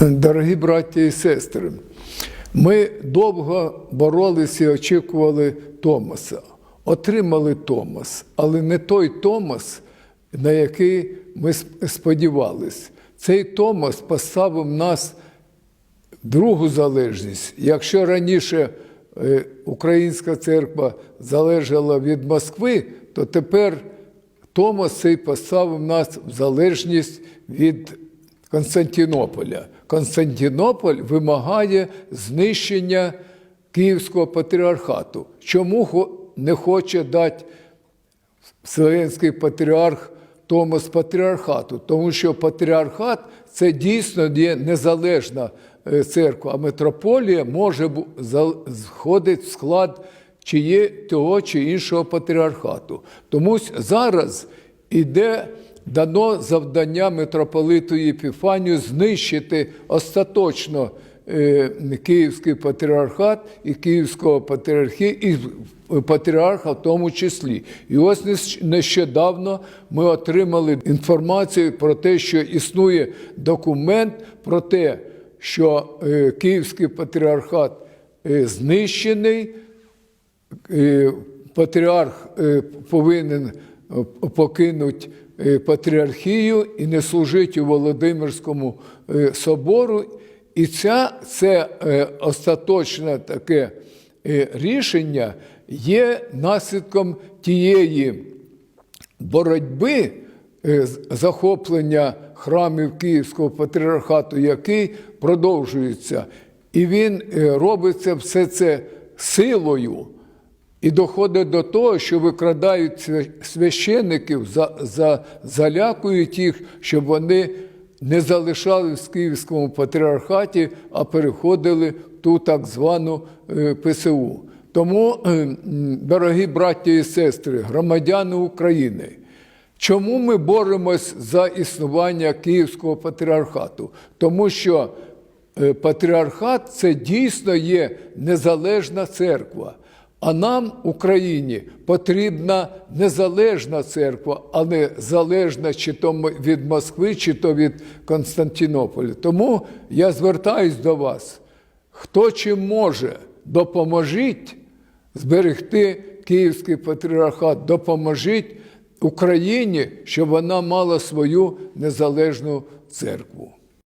Дорогі браті і сестри, ми довго боролися і очікували Томаса. Отримали Томас, але не той Томас, на який ми сподівалися. Цей Томас поставив нас в другу залежність. Якщо раніше е, Українська церква залежала від Москви, то тепер Томас цей поставив нас в залежність від Константинополя. Константинополь вимагає знищення Київського патріархату. Чому не хоче дати Вселенський патріарх Томас патріархату? Тому що патріархат це дійсно є незалежна е, церква, а митрополія може входить в склад чи є того чи іншого патріархату. Тому зараз іде дано завдання митрополиту Єпіфанію знищити остаточно е, Київський патріархат і Київського патріархі, і патріарха в тому числі. І ось нещодавно ми отримали інформацію про те, що існує документ про те, що е, Київський патріархат е, знищений, патріарх повинен покинути патріархію і не служити у Володимирському е, собору. І ця, це е, остаточне таке е, рішення є наслідком тієї боротьби е, захоплення храмів Київського патріархату, який продовжується. І він е, робиться все це силою. І доходить до того, що викрадають свя- священиків, за, за, залякують їх, щоб вони не залишались в Київському патріархаті, а переходили в ту так звану е, ПСУ. Тому, е, дорогі браті і сестри, громадяни України, чому ми боремось за існування Київського патріархату? Тому що е, патріархат це дійсно є незалежна церква. А нам, Україні, потрібна незалежна церква, а не залежна чи то від Москви, чи то від Константинополя. Тому я звертаюсь до вас. Хто чим може, допоможіть зберегти Київський патріархат, допоможіть Україні, щоб вона мала свою незалежну церкву.